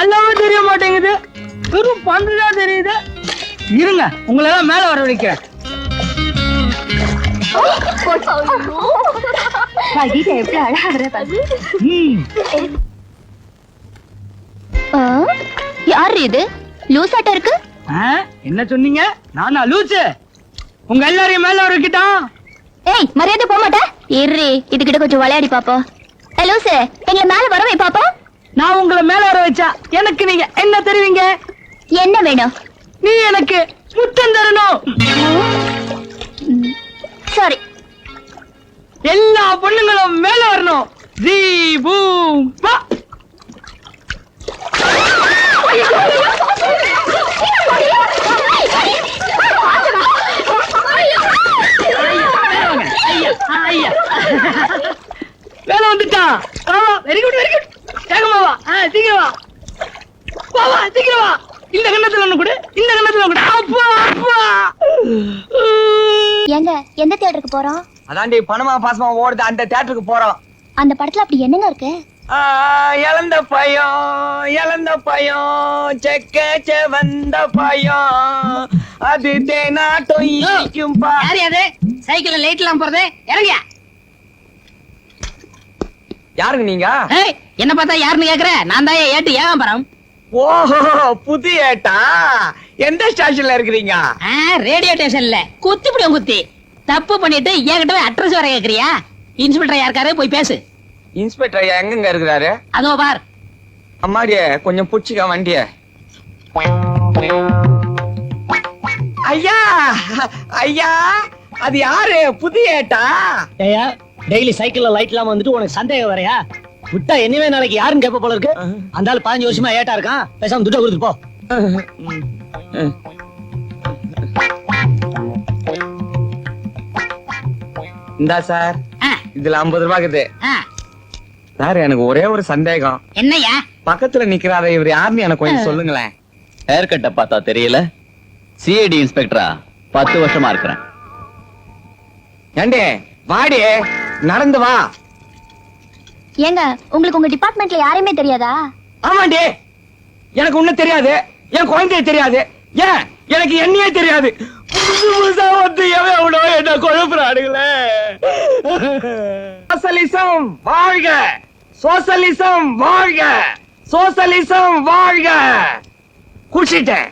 நல்லாவும் தெரிய மாட்டேங்குது. வெறும் பந்துதான் தெரியுது. இருங்க உங்களை எல்லாம் மேல வர வைக்கிறேன் எப்படி அழகாடுற. யாரு இது? லூசாட்ட இருக்கு? என்ன சொன்னீங்க? நானா லூச்சு உங்க எல்லாரையும் மேல வர வைக்கிட்டான் ஏய் மரியாதை போக மாட்டே இரு இதுகிட்ட கொஞ்சம் விளையாடி பாப்போம். லூசு எங்களை மேல வர வை பாப்போம். நான் உங்களை மேல வர வச்சா எனக்கு நீங்க என்ன தருவீங்க? என்ன வேணும்? நீ எனக்கு முத்தம் தரணும். சாரி. எல்லா பொண்ணுங்களும் மேல வரணும். ஜீ பூம் பா. வேலை வந்துட்டான் வெரி குட் வெரி குட் வேகமா வா. ஆ, சீக்கிரம் வா. வா வா சீக்கிரம் வா. இந்த கண்ணத்துல ஒண்ணு கொடு. இந்த கண்ணத்துல கொடு. அப்பா அப்பா ஏங்க எந்த தியேட்டருக்கு போறோம்? அதாண்டி பணமா பாசமா ஓடுது அந்த தியேட்டருக்கு போறோம். அந்த படத்துல அப்படி என்னங்க இருக்கு? ஆ, இழந்த பயம் இழந்த பயம் செக்க செவந்த பயம் அது தேனாட்டம் இனிக்கும் பா. யாரு அது? சைக்கிள்ல லைட் எல்லாம் போறது இறங்கியா? யாருங்க நீங்க? ஏய் என்ன பார்த்தா யாருன்னு கேக்குற? நான் தான் ஏட்டு ஏகாம்பரம் ஓஹோ புது ஏட்டா? எந்த ஸ்டேஷன்ல இருக்கிறீங்க? ரேடியோ ஸ்டேஷன்ல. குத்தி பிடியும் குத்தி. தப்பு பண்ணிட்டு என்கிட்ட அட்ரஸ் வர கேக்குறியா? இன்ஸ்பெக்டர் யாருக்காரு? போய் பேசு. இன்ஸ்பெக்டர் எங்கங்க இருக்கிறாரு? அதோ பார். அம்மாடியே கொஞ்சம் புடிச்சுக்க வண்டிய. ஐயா ஐயா அது யாரு? புது ஏட்டா? ஏயா டெய்லி சைக்கிள்ல லைட் இல்லாம வந்துட்டு உனக்கு சந்தேகம் வரையா விட்டா என்னவே நாளைக்கு யாருன்னு கேப்ப போல இருக்கு. அந்த ஆளு பதினஞ்சு வருஷமா ஏட்டா இருக்கான். பேசாம துட்ட கொடுத்துட்டு போ. இந்தா சார். இதுல ஐம்பது ரூபாய் சார் எனக்கு ஒரே ஒரு சந்தேகம். என்னய்யா? பக்கத்துல நிக்கிறார இவர் யாருன்னு எனக்கு கொஞ்சம் சொல்லுங்களேன். ஹேர் கட்டை பார்த்தா தெரியல. சிஐடி இன்ஸ்பெக்டரா பத்து வருஷமா இருக்கிறேன். ஏண்டே வாடி. நடந்து வா. ஏங்க உங்களுக்கு உங்க டிபார்ட்மெண்ட்ல யாரையுமே தெரியாதா? ஆமாண்டி. எனக்கு ஒண்ணும் தெரியாது. என் குழந்தைய தெரியாது. ஏன்? எனக்கு என்னையே தெரியாது. புதுசு புதுசா வந்து எவன் எவனோ என்ன குழப்புறானுங்களே. சோசலிசம் வாழ்க. சோசலிசம் வாழ்க. சோசலிசம் வாழ்க. குடிச்சிட்டேன்.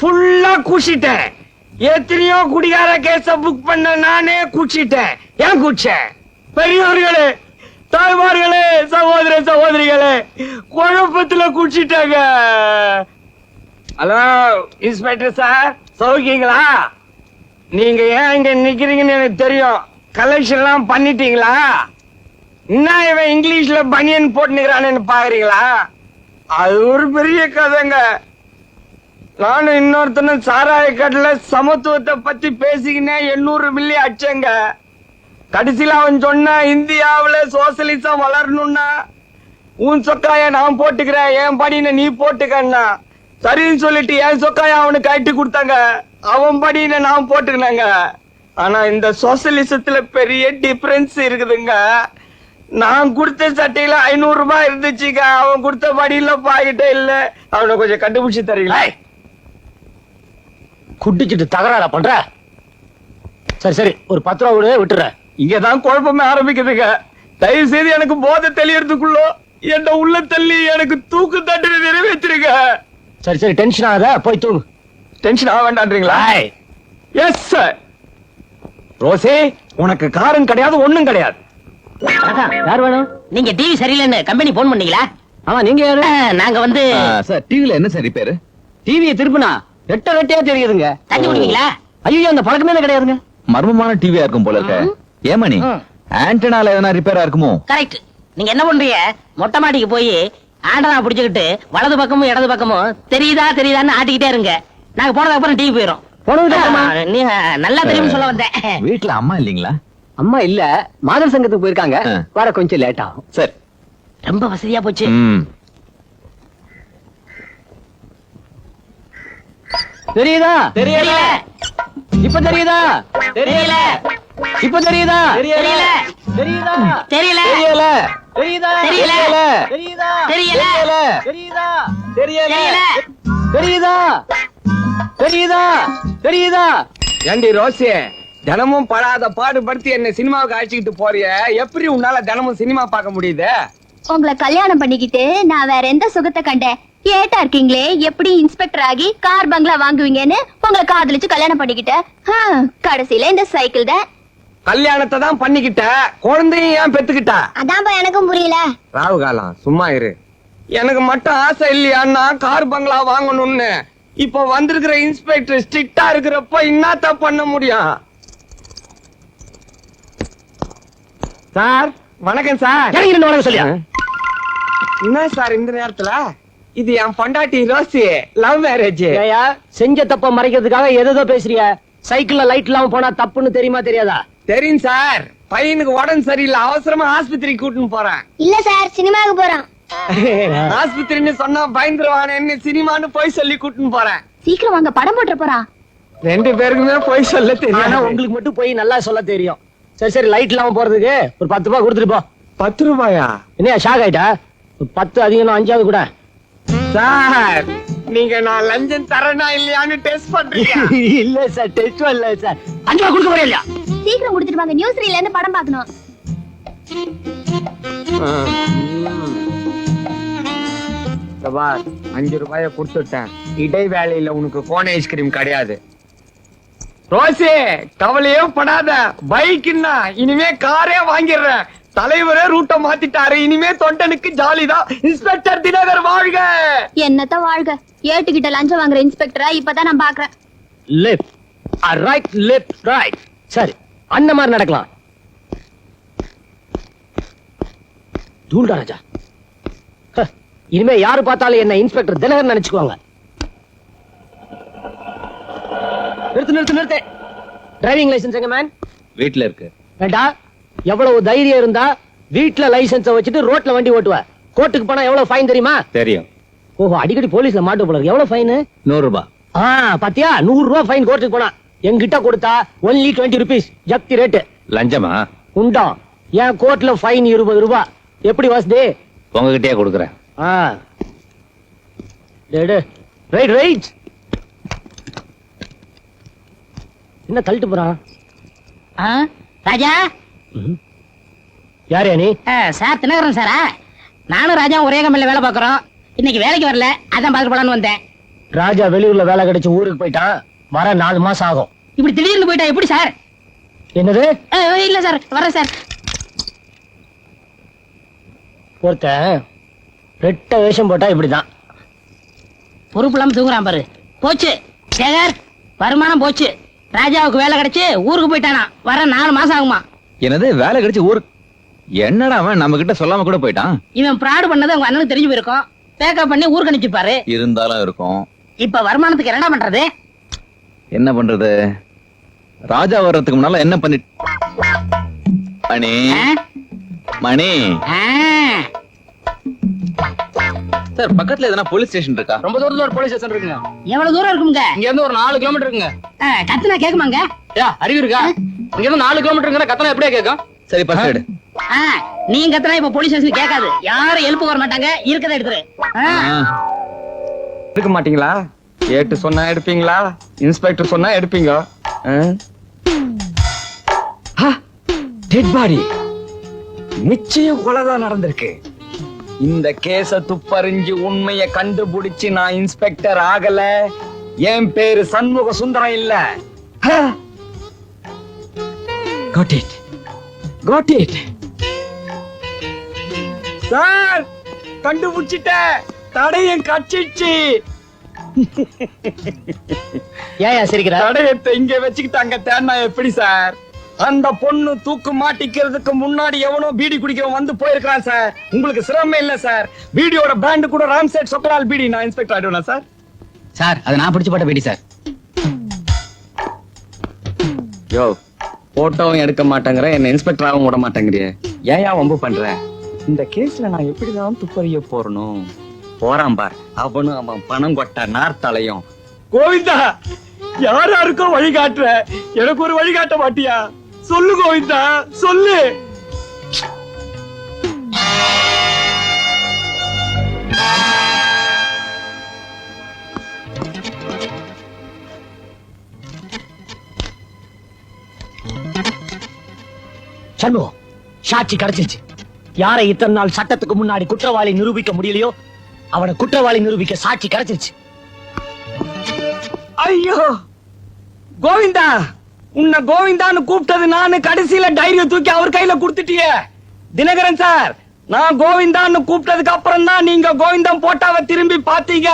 ஃபுல்லா குடிச்சிட்டேன். எத்தனையோ குடிகார கேஸ புக் பண்ண நானே குடிச்சிட்டேன். ஏன் குடிச்சேன் பெரியவர்களே தாய்மார்களே சகோதர சகோதரிகளே குழப்பத்துல குடிச்சிட்டாங்க. ஹலோ இன்ஸ்பெக்டர் சார் சௌக்கியங்களா? நீங்க ஏன் இங்க நிக்கிறீங்கன்னு எனக்கு தெரியும். கலெக்ஷன் எல்லாம் பண்ணிட்டீங்களா? என்ன இவன் இங்கிலீஷ்ல பனியன் போட்டுக்கிறான்னு பாக்குறீங்களா? அது ஒரு பெரிய கதைங்க. நானும் இன்னொருத்தனும் சாராய கடல சமத்துவத்தை பத்தி பேசிக்கினேன் எண்ணூறு மில்லி அச்சங்க கடைசியில் அவன் சொன்ன இந்தியாவில் சோசியலிசம் வளரணும்னா உன் சொக்காய நான் போட்டுக்கிறேன் என் படின நீ போட்டுக்கன்னா. சரின்னு சொல்லிட்டு என் சொக்காய அவனுக்கு கட்டி கொடுத்தாங்க. அவன் படின நான் போட்டுக்கினாங்க. ஆனா இந்த சோசியலிசத்துல பெரிய டிஃபரன்ஸ் இருக்குதுங்க. நான் கொடுத்த சட்டையில ஐநூறு ரூபாய் இருந்துச்சுங்க. அவன் கொடுத்த படியில பாக்கிட்டே இல்ல. அவனை கொஞ்சம் கண்டுபிடிச்சு தரீங்களா? குட்டிச்சிட்டு தகராறா பண்ற? சரி சரி ஒரு பத்து ரூபா விடு விட்டுறேன். இங்கதான் குழப்பமே ஆரம்பிக்குதுங்க. தயவு செய்து எனக்கு போதை தெளியறதுக்குள்ள என்ன உள்ள தள்ளி எனக்கு தூக்கு தண்டனை நிறைவேற்றிருங்க. சரி சரி டென்ஷன் ஆகாத போய் தூங்கு. டென்ஷன் ஆக வேண்டான்றீங்களா? ஏய், எஸ் சார் ரோசே உனக்கு காரம் கிடையாது ஒண்ணும் கிடையாது. யார் வேணும்? நீங்க டிவி சரியில்லைன்னு கம்பெனி போன் பண்ணீங்களா? ஆமா நீங்க யாரு? நாங்க வந்து சார் டிவில என்ன சார் ரிப்பேரு டிவியை திருப்புனா ரெட்ட ரெட்டையா தெரியுதுங்க. தண்ணி குடிப்பீங்களா? ஐயோ அந்த பழக்கமே கிடையாதுங்க. மர்மமான டிவியா இருக்கும் போல இருக்க. ஏமணி. ஆண்டனால எதனா ரிப்பேரா இருக்குமோ? கரெக்ட் நீங்க என்ன பண்றீங்க? மொட்டை மாடிக்கு போய் ஆண்டனா புடிச்சுக்கிட்டு வலது பக்கமும் இடது பக்கமும் தெரியுதா தெரியுதான்னு ஆட்டிக்கிட்டே இருங்க. நாங்க போனதுக்கு அப்புறம் டிவி போயிரும். போனதுக்கு அப்புறமா? ஆ, நீ நல்லா தெரியும்னு சொல்ல வந்தேன். வீட்ல அம்மா இல்லீங்களா? அம்மா இல்ல. மாதர் சங்கத்துக்கு போயிருக்காங்க. வர கொஞ்சம் லேட் ஆகும். சரி. ரொம்ப வசதியா போச்சு. தெரியுதா? தெரியல. இப்ப தெரியுதா? தெரியல. இப்ப தெரியுதா? தெரியல. தெரியுதா? தெரியல. தெரியல. தெரியுதா? தெரியல. தெரியுதா தெரியல. தெரியுதா? தெரியல. தெரியல. தெரியுதா? தெரியுதா? தெரியுதா? ஏண்டி ரோசி தினமும் படாத பாடுபடுத்தி என்ன சினிமாவுக்கு அழைச்சிக்கிட்டு போறிய. எப்படி உன்னால தினமும் சினிமா பார்க்க முடியுது? உங்களை கல்யாணம் பண்ணிக்கிட்டு நான் வேற எந்த சுகத்தை கண்டேன்? ஏட்டா இருக்கீங்களே எப்படி இன்ஸ்பெக்டர் ஆகி கார் பங்களா வாங்குவீங்கன்னு உங்களை காதலிச்சு கல்யாணம் பண்ணிக்கிட்டேன். ஹம், கடைசியில இந்த சைக்கிள் தான். கல்யாணத்தை தான் பண்ணிக்கிட்ட குழந்தையும் ஏன் பெத்துக்கிட்ட? அதான்ப்பா எனக்கும் புரியல. ராவு காலம் சும்மா இரு. எனக்கு மட்டும் ஆசை இல்லையான்னா கார் பங்களா வாங்கணும்னு. இப்ப வந்திருக்கிற இன்ஸ்பெக்டர் ஸ்ட்ரிக்டா இருக்கிறப்ப என்னத்த பண்ண முடியும்? சார் வணக்கம் சார். ரெண்டு வணக்கம் சொல்லியா? என்ன சார் இந்த நேரத்துல? இது என் பொண்டாட்டி ரோசி லவ் மேரேஜ். செஞ்ச தப்ப மறைக்கிறதுக்காக எதோ பேசுறிய சைக்கிள்ல லைட் இல்லாம போனா தப்புன்னு தெரியுமா தெரியாதா? தெரியும் சார். பையனுக்கு உடம்பு சரியில்லை. அவசரமா ஆஸ்பத்திரிக்கு கூட்டின்னு போறேன். இல்ல சார் சினிமாவுக்கு போறோம். ஆஸ்பத்திரின்னு சொன்னா பயந்துருவானேன்னு சினிமான்னு போய் சொல்லி கூட்டின்னு போறேன். சீக்கிரம் வாங்க படம் போட்டு போறான் ரெண்டு பேருக்குமே போய் சொல்ல ஆனா தெரியும் உங்களுக்கு மட்டும் போய் நல்லா சொல்ல தெரியும். சரி சரி லைட் இல்லாம போறதுக்கு ஒரு பத்து ரூபாய் கொடுத்துட்டு போ. பத்து ரூபாயா? என்னையா ஷாக் ஆயிட்டா? பத்து அதிகம் அஞ்சாவது கூட. சார் நீங்க நான் லஞ்சம் தரேனா இல்லையான்னு டெஸ்ட் பண்றீங்க இல்ல சார் டெஸ்ட் இல்ல சார். அஞ்சு ரூபா கொடுக்க இல்லையா? சீக்கிரம் கொடுத்துட்டு வாங்க. நியூஸ் ரீல இருந்து படம் பார்க்கணும். சபார் அஞ்சு ரூபாய கொடுத்துட்டேன். இடைவேளையில உனக்கு கோன் ஐஸ்கிரீம் கிடையாது. ரோசி கவலையே படாத. பைக்குன்னா இனிமே காரே வாங்கிடுறேன். தலைவரே ரூட்டை மாத்திட்டாரு. இனிமே தொண்டனுக்கு ஜாலிதான். இன்ஸ்பெக்டர் தினகர் வாழ்க. என்னத்த வாழ்க? ஏட்டுக்கிட்ட லஞ்சம் வாங்குற இன்ஸ்பெக்டரா? இப்பதான் நான் பாக்குறேன். லெஃப்ட் ரைட் லெஃப்ட் ரைட் சரி அந்த மாதிரி நடக்கலாம். தூள்டா ராஜா. இனிமே யாரு பார்த்தாலும் என்ன இன்ஸ்பெக்டர் தினகர் நினைச்சுக்குவாங்க. நிறுத்து நிறுத்து நிறுத்து. டிரைவிங் லைசென்ஸ் எங்க மேன் வீட்டுல இருக்கு. வேண்டா. எவ்வளவு தைரியம் இருந்தா வீட்ல லைசென்ஸ வச்சுட்டு ரோட்ல வண்டி ஓட்டுவ. கோர்ட்டுக்கு போனா எவ்வளவு ஃபைன் தெரியுமா? தெரியும். ஓஹோ அடிக்கடி போலீஸ்ல மாட்டு போல. எவ்வளவு ஃபைன் நூறு ரூபாய். ஆ பாத்தியா? நூறு ரூபாய் ஃபைன் கோர்ட்டுக்கு போனா. என்கிட்ட கொடுத்தா ஒன்லி டுவெண்ட்டி ருபீஸ் ஜப்தி ரேட்டு லஞ்சமா? உண்டா? என் கோர்ட்ல ஃபைன் இருபது ரூபாய் எப்படி வசதி? உங்ககிட்டயே கொடுக்குறேன். ஆ. டேடு ரைட் ரைட் என்ன தள்ளிட்டு போறான்? ஆ, ராஜா? யாரே நீ சார் தினகரன் சாரா. நானும் ராஜா ஒரே கம்பெனில வேலை பார்க்கறோம். இன்னைக்கு வேலைக்கு வரல அதான் பார்க்க போலான்னு வந்தேன். ராஜா வெளியூர்ல வேலை கிடைச்சு ஊருக்கு போயிட்டான். வர நாலு மாசம் ஆகும். இப்படி திடீர்னு போயிட்டா எப்படி சார்? என்னது? இல்ல சார் வரேன் சார். ஒருத்தன் ரெட்ட வேஷம் போட்டா இப்படிதான். பொறுப்பு இல்லாம தூங்குறான் பாரு. போச்சு சேகர். வருமானம் போச்சு. ராஜாவுக்கு வேலை கிடைச்சு ஊருக்கு போயிட்டானா. வர நாலு மாசம் ஆகுமா? என்னது வேலை கிடைச்சு ஊருக்கு என்னடா அவன்? நம்ம கிட்ட சொல்லாம கூட போயிட்டான். இவன் பிராடு பண்ணது உங்க அண்ணனுக்கு தெரிஞ்சு போயிருக்கும். பேக்கப் பண்ணி ஊருக்கு அனுப்பிச்சிருப்பாரு இருந்தாலும் இருக்கும். இப்ப வருமானத்துக்கு என்னடா பண்றது? என்ன பண்றது? ராஜா வர்றதுக்கு முன்னால என்ன பண்ணி மணி? மணி. ஆ. சார் பக்கத்துல எதனா போலீஸ் ஸ்டேஷன் இருக்கா? ரொம்ப தூரத்துல ஒரு போலீஸ் ஸ்டேஷன் இருக்குங்க. எவ்வளவு தூரம் இருக்குங்க இங்க இருந்து ஒரு நாலு கிலோமீட்டர் இருக்குங்க. கத்துனா கேக்குமாங்க? யா அறிவு இருக்கா? இங்க நாலு கிலோமீட்டர் கத்தனா எப்படியா கேட்கும் சரி பஸ் எடு. ஆ, நீங்க கத்துனா இப்ப போலீஸ் ஸ்டேஷன் கேட்காது. யாரும் எழுப்பு வர மாட்டாங்க. இருக்கதை எடுத்துரு. எடுக்க மாட்டீங்களா? ஏட்டு சொன்னா எடுப்பீங்களா? இன்ஸ்பெக்டர் சொன்னா எடுப்பீங்க. டெட் பாடி நிச்சயம் கொலைதான் நடந்திருக்கு. இந்த கேஸ துப்பறிஞ்சு உண்மைய கண்டுபிடிச்சு நான் இன்ஸ்பெக்டர் ஆகல. என் பேரு சண்முக சுந்தரம் இல்ல. Got it got it sir கண்டுபிடிச்சிட்டேன் தடையம் கட்சிச்சு ஏன் சிரிக்கிற? தடயத்தை இங்க வச்சுக்கிட்டாங்க தேன்னா எப்படி சார்? அந்த பொண்ணு தூக்கு மாட்டிக்கிறதுக்கு முன்னாடி எவனோ பீடி குடிக்கிறவன் வந்து போயிருக்கான் சார். உங்களுக்கு சிரமம் இல்ல சார். பீடியோட பிராண்ட் கூட ராம்செட் சொக்கலால் பீடி. நான் இன்ஸ்பெக்டர் ஆயிடுவேனா சார்? சார் அது நான் பிடிச்சு போட்ட பேடி சார். யோ போட்டோவும் எடுக்க மாட்டேங்கிற என்ன இன்ஸ்பெக்டராகவும் விட மாட்டேங்கிறிய. ஏன் ஏன் வம்பு பண்ற? இந்த கேஸ்ல நான் எப்படிதான் துப்பறிய போறணும் போறான் பார். அவனும் அவன் பணம் கொட்ட நார்த்தலையும் கோவிந்தா யார் யாருக்கோ வழிகாட்டுற எனக்கு ஒரு வழிகாட்ட மாட்டியா? சொல்லு கோவிந்தா சொல்லு. சண்முகம் சாட்சி கிடைச்சிருச்சு. யாரை இத்தனை நாள் சட்டத்துக்கு முன்னாடி குற்றவாளி நிரூபிக்க முடியலையோ அவனை குற்றவாளி நிரூபிக்க சாட்சி கிடைச்சிருச்சு. ஐயோ! கோவிந்தா உன்னை கோவிந்தான்னு கூப்பிட்டது நானு கடைசியில டைரிய தூக்கி அவர் கையில கொடுத்துட்டிய. தினகரன் சார் நான் கோவிந்தான்னு கூப்பிட்டதுக்கு அப்புறம் தான் நீங்க கோவிந்தம் போட்டாவை திரும்பி பாத்தீங்க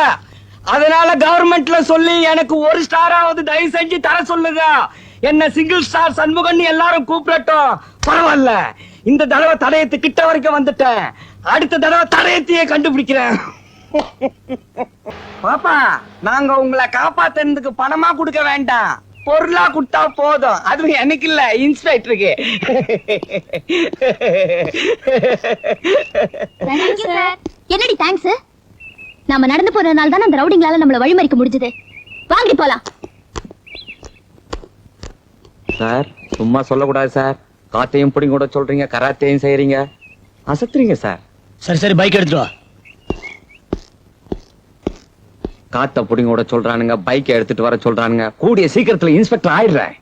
அதனால கவர்மெண்ட்ல சொல்லி எனக்கு ஒரு ஸ்டாராவது தயவு செஞ்சு தர சொல்லுங்க. என்ன சிங்கிள் ஸ்டார் சண்முகன் எல்லாரும் கூப்பிடட்டும். பரவாயில்ல. இந்த தடவை தடயத்து கிட்ட வரைக்கும் வந்துட்டேன். அடுத்த தடவை தடயத்தையே கண்டுபிடிக்கிறேன். பாப்பா நாங்க உங்களை காப்பாத்துறதுக்கு பணமா கொடுக்க வேண்டாம். பொருளா கொடுத்தா போதும். அதுவும் எனக்கு இல்ல இன்ஸ்பெக்டருக்கு என்னடி தேங்க்ஸ் நாம நடந்து போறதுனால தான் அந்த ரவுடிங்களால நம்மள வழிமறிக்க முடிஞ்சது. வாங்கி போலாம். சார். சும்மா சொல்லக்கூடாது சார். காத்தையும் பிடிங்க கூட சொல்றீங்க கராத்தையும் செய்யறீங்க அசத்துறீங்க சார். சரி சரி பைக் எடுத்துட்டு வா. காத்த புடிங்க கூட சொல்றானுங்க பைக்கை எடுத்துட்டு வர சொல்றானுங்க. கூடிய சீக்கிரத்துல இன்ஸ்பெக்டர் ஆயிடுறேன்.